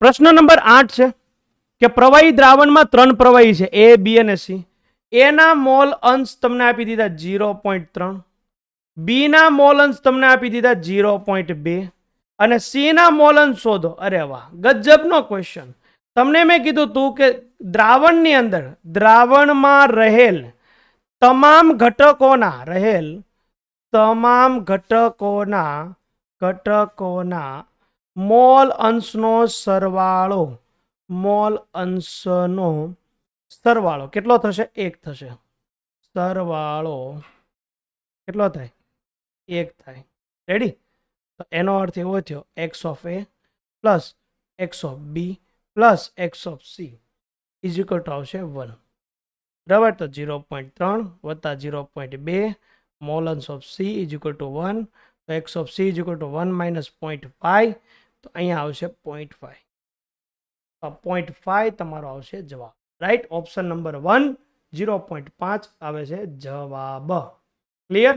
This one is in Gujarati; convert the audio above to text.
પ્રશ્ન નંબર આઠ છે કે પ્રવાહી દ્રાવણમાં ત્રણ પ્રવાહી છે એ બી અને સી એના મોલ અંશ તમને આપી દીધા જીરો પોઈન્ટ ત્રણ. બીના મોલ અંશ તમને આપી દીધા જીરો પોઈન્ટ બે. અને સીના મોલ અંશ શોધો. અરે વાહ, ગજબનો ક્વેશ્ચન તમને મેં કીધું તું કે દ્રાવણની અંદર, દ્રાવણમાં રહેલ તમામ ઘટકોના, રહેલ તમામ ઘટકોના ઘટકોના મોલ અંશનો સરવાળો. મોલ અંશનો સરવાળો. કેટલો થશે? એક થશે. સરવાળો કેટલો થાય? એક થાય. રેડી તો એનો અર્થ એવો થયો x of a plus x of b plus x of c is equal to આવશે વન બરાબર? તો ઝીરો પોઈન્ટ ત્રણ વત્તા ઝીરો પોઈન્ટ બે, મોલ અંશ of c is equal to one તો x of c is two one minus point five તો અહીંયા આવશે પોઈન્ટ ફાઈવ પોઈન્ટ ફાઈવ તમારો આવશે જવાબ. Right option number one zero point પાંચ આવે છે જવાબ. ક્લિયર